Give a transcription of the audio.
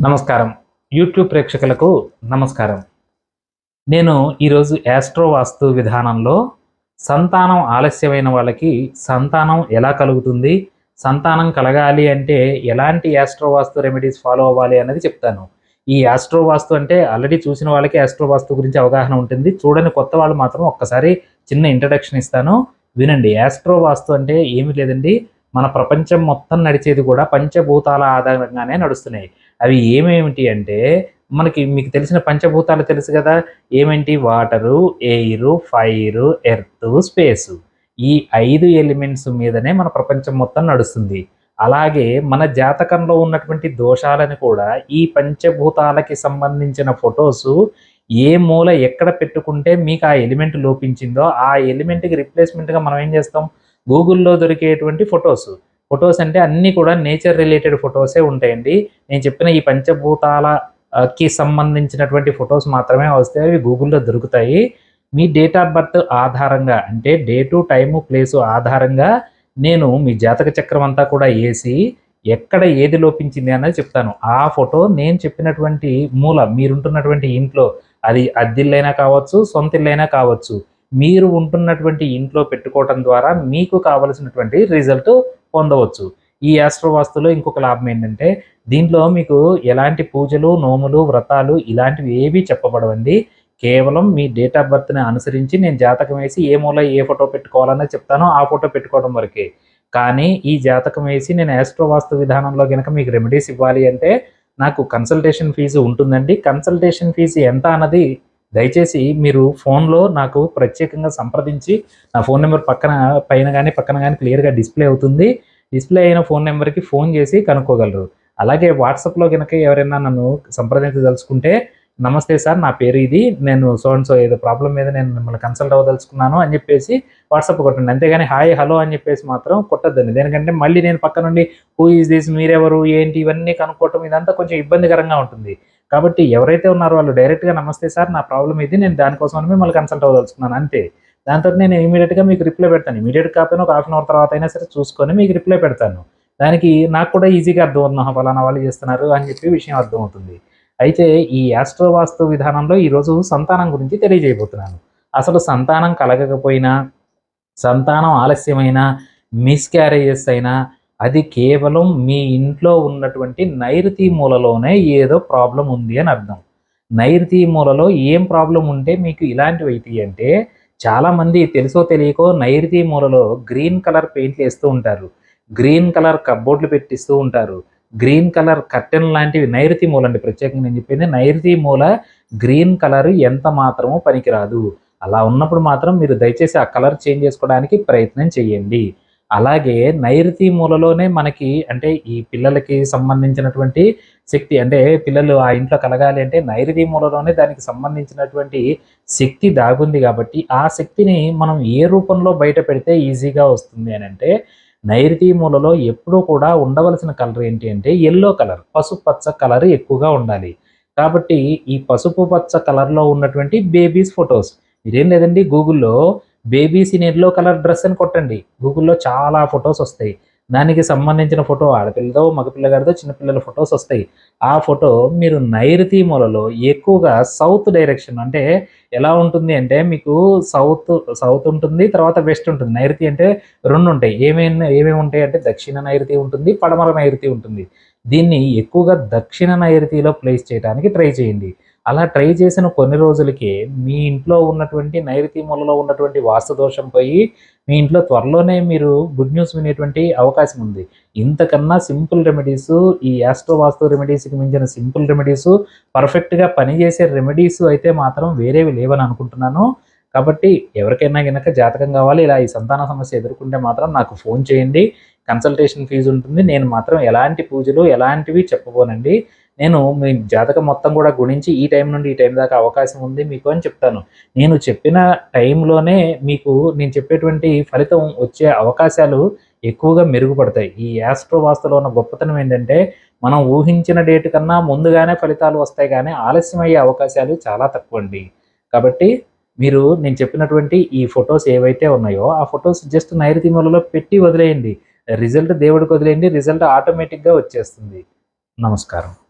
నమస్కారం. యూట్యూబ్ ప్రేక్షకులకు నమస్కారం. నేను ఈరోజు యాస్ట్రో వాస్తు విధానంలో సంతానం ఆలస్యమైన వాళ్ళకి సంతానం ఎలా కలుగుతుంది సంతానం కలగాలి అంటే ఎలాంటి యాస్ట్రో వాస్తు రెమెడీస్ ఫాలో అవ్వాలి అనేది చెప్తాను. ఈ యాస్ట్రో వాస్తు అంటే ఆల్రెడీ చూసిన వాళ్ళకి యాస్ట్రో వాస్తు గురించి అవగాహన ఉంటుంది. చూడని కొత్త వాళ్ళు మాత్రం ఒక్కసారి చిన్న ఇంట్రడక్షన్ ఇస్తాను. వినండి. యాస్ట్రో వాస్తు అంటే ఏమీ లేదండి. మన ప్రపంచం మొత్తం నడిచేది కూడా పంచభూతాల ఆధారంగానే నడుస్తున్నాయి. అవి ఏమేమిటి అంటే మనకి మీకు తెలిసిన పంచభూతాలు తెలుసు కదా? ఏమేంటి? Water air fire earth space. ఈ ఐదు ఎలిమెంట్స్ మీదనే మన ప్రపంచం మొత్తం నడుస్తుంది. అలాగే మన జాతకంలో ఉన్నటువంటి దోషాలను కూడా ఈ పంచభూతాలకి సంబంధించిన ఫొటోస్ ఏ మూల ఎక్కడ పెట్టుకుంటే మీకు ఆ ఎలిమెంట్ లోపించిందో ఆ ఎలిమెంట్కి రిప్లేస్మెంట్గా మనం ఏం చేస్తాం? గూగుల్లో దొరికేటువంటి ఫొటోస్. ఫొటోస్ అంటే అన్నీ కూడా నేచర్ రిలేటెడ్ ఫొటోసే ఉంటాయండి. నేను చెప్పిన ఈ పంచభూతాలకి సంబంధించినటువంటి ఫొటోస్ మాత్రమే వస్తాయి అవి గూగుల్లో దొరుకుతాయి. మీ డేట్ ఆఫ్ బర్త్ ఆధారంగా అంటే డేటు టైము ప్లేసు ఆధారంగా నేను మీ జాతక చక్రం అంతా కూడా వేసి ఎక్కడ ఏది లోపించింది అన్నది చెప్తాను. ఆ ఫోటో నేను చెప్పినటువంటి మూల మీరుంటున్నటువంటి ఇంట్లో అది అద్దిల్లైనా కావచ్చు సొంత ఇల్లైనా కావచ్చు మీరు ఉంటున్నటువంటి ఇంట్లో పెట్టుకోవటం ద్వారా మీకు కావలసినటువంటి రిజల్ట్ పొందవచ్చు. ఈ వాస్తులో ఇంకొక లాభం ఏంటంటే దీంట్లో మీకు ఎలాంటి పూజలు నోములు వ్రతాలు ఇలాంటివి ఏవి చెప్పబడవండి. కేవలం మీ డేట్ ఆఫ్ బర్త్ని అనుసరించి నేను జాతకం వేసి ఏ మూల ఏ ఫోటో పెట్టుకోవాలన్నది చెప్తానో ఆ ఫోటో పెట్టుకోవడం వరకే. కానీ ఈ జాతకం వేసి నేను వాస్తు విధానంలో కనుక మీకు రెమెడీస్ ఇవ్వాలి అంటే నాకు కన్సల్టేషన్ ఫీజు ఉంటుందండి. కన్సల్టేషన్ ఫీజు ఎంత అన్నది దయచేసి మీరు ఫోన్లో నాకు ప్రత్యేకంగా సంప్రదించి నా ఫోన్ నెంబర్ పక్కన పైన కానీ పక్కన కానీ క్లియర్గా డిస్ప్లే అవుతుంది. డిస్ప్లే అయిన ఫోన్ నెంబర్కి ఫోన్ చేసి కనుక్కోగలరు. అలాగే వాట్సాప్లో కనుక ఎవరైనా నన్ను సంప్రదించదలుచుకుంటే నమస్తే సార్ నా పేరు ఇది నేను సో అండ్ సో ఏదో ప్రాబ్లం మీద నేను మిమ్మల్ని కన్సల్ట్ అవ్వదలుచుకున్నాను అని చెప్పేసి వాట్సాప్ కొట్టండి. అంతేగాని హాయ్ హలో అని చెప్పేసి మాత్రం కొట్టద్దండి. దేనికంటే మళ్ళీ నేను పక్క నుండి హూ ఈజ్ దిస్ మీరెవరు ఏంటి ఇవన్నీ కనుక్కోవటం ఇదంతా కొంచెం ఇబ్బందికరంగా ఉంటుంది. కాబట్టి ఎవరైతే ఉన్నారో వాళ్ళు డైరెక్ట్గా నమస్తే సార్ నా ప్రాబ్లం ఇది నేను దానికోసం మిమ్మల్ని కన్సల్ట్ అవ్వదలుచుకున్నాను. అంతే. దాంతో నేను ఇమీడియట్గా మీకు రిప్లై పెడతాను. ఇమీడియట్ కాకపోయినా ఒక హాఫ్ అన్ అవర్ తర్వాత అయినా సరే చూసుకొని మీకు రిప్లై పెడతాను. దానికి నాకు కూడా ఈజీగా అర్థం అవుతున్నా ఫలానా వాళ్ళు చేస్తున్నారు అని చెప్పి విషయం అర్థమవుతుంది. అయితే ఈ వాస్తు విధానంలో ఈరోజు సంతానం గురించి తెలియజేయబోతున్నాను. అసలు సంతానం కలగకపోయినా సంతానం ఆలస్యమైనా మిస్క్యారేజెస్ అయినా అది కేవలం మీ ఇంట్లో ఉన్నటువంటి నైరుతి మూలలోనే ఏదో ప్రాబ్లం ఉంది అని అర్థం. నైరుతి మూలలో ఏం ప్రాబ్లం ఉంటే మీకు ఇలాంటివి అయితే అంటే చాలామంది తెలుసో తెలియకో నైరుతి మూలలో గ్రీన్ కలర్ పెయింట్లు వేస్తూ ఉంటారు. గ్రీన్ కలర్ కబ్బోర్డ్లు పెట్టిస్తూ ఉంటారు. గ్రీన్ కలర్ కర్టెన్ లాంటివి నైరుతి మూల అండి. ప్రత్యేకంగా నేను చెప్పింది నైరుతి మూల గ్రీన్ కలర్ ఎంత మాత్రమో పనికిరాదు. అలా ఉన్నప్పుడు మాత్రం మీరు దయచేసి ఆ కలర్ చేంజ్ చేసుకోవడానికి ప్రయత్నం చేయండి. అలాగే నైరుతి మూలలోనే మనకి అంటే ఈ పిల్లలకి సంబంధించినటువంటి శక్తి అంటే పిల్లలు ఆ ఇంట్లో కలగాలి అంటే నైరుతి మూలలోనే దానికి సంబంధించినటువంటి శక్తి దాగుంది కాబట్టి ఆ శక్తిని మనం ఏ రూపంలో బయట పెడితే ఈజీగా వస్తుంది అని అంటే నైరుతి మూలలో ఎప్పుడూ కూడా ఉండవలసిన కలర్ ఏంటి అంటే ఎల్లో కలర్ పసుపు పచ్చ కలర్ ఎక్కువగా ఉండాలి. కాబట్టి ఈ పసుపు పచ్చ కలర్లో ఉన్నటువంటి బేబీస్ ఫొటోస్. మీరేం లేదండి గూగుల్లో babies in yellow colour dress అని కొట్టండి. గూగుల్లో చాలా ఫొటోస్ వస్తాయి. దానికి సంబంధించిన ఫోటో ఆడపిల్లతో మగపిల్లగారితో చిన్నపిల్లల ఫొటోస్ వస్తాయి. ఆ ఫోటో మీరు నైరుతి మూలలో ఎక్కువగా సౌత్ డైరెక్షన్ అంటే ఎలా ఉంటుంది అంటే మీకు సౌత్ సౌత్ ఉంటుంది తర్వాత వెస్ట్ ఉంటుంది. నైరుతి అంటే రెండు ఉంటాయి. ఏమేమి ఏమేమి ఉంటాయి అంటే దక్షిణ నైరుతి ఉంటుంది పడమర నైరుతి ఉంటుంది. దీన్ని ఎక్కువగా దక్షిణ నైరుతిలో ప్లేస్ చేయడానికి ట్రై చేయండి. అలా ట్రై చేసిన కొన్ని రోజులకే మీ ఇంట్లో ఉన్నటువంటి నైరుతి మూలలో ఉన్నటువంటి వాస్తు దోషం పోయి మీ ఇంట్లో త్వరలోనే మీరు గుడ్ న్యూస్ వినేటువంటి అవకాశం ఉంది. ఇంతకన్నా సింపుల్ రెమెడీస్ ఈ యాస్ట్రో వాస్తు రెమెడీస్కి మించిన సింపుల్ రెమెడీస్ పర్ఫెక్ట్గా పనిచేసే రెమెడీస్ అయితే మాత్రం వేరేవి లేవని అనుకుంటున్నాను. కాబట్టి ఎవరికైనా కనుక జాతకం కావాలి ఇలా ఈ సంతాన సమస్య ఎదుర్కొంటే మాత్రం నాకు ఫోన్ చేయండి. కన్సల్టేషన్ ఫీజు ఉంటుంది. నేను మాత్రం ఎలాంటి పూజలు ఎలాంటివి చెప్పబోనండి. నేను మీ జాతకం మొత్తం కూడా గుణించి ఈ టైం నుండి ఈ టైం దాకా అవకాశం ఉంది మీకు అని చెప్తాను. నేను చెప్పిన టైంలోనే మీకు నేను చెప్పేటువంటి ఫలితం వచ్చే అవకాశాలు ఎక్కువగా మెరుగుపడతాయి. ఈ యాస్ట్రో వాస్తలో ఉన్న గొప్పతనం ఏంటంటే మనం ఊహించిన డేట్ కన్నా ముందుగానే ఫలితాలు వస్తాయి కానీ ఆలస్యం అయ్యే అవకాశాలు చాలా తక్కువ అండి. కాబట్టి మీరు నేను చెప్పినటువంటి ఈ ఫొటోస్ ఏవైతే ఉన్నాయో ఆ ఫొటోస్ జస్ట్ నైరుతి మూలలో పెట్టి వదిలేయండి. రిజల్ట్ దేవుడికి వదిలేయండి. రిజల్ట్ ఆటోమేటిక్గా వచ్చేస్తుంది. నమస్కారం.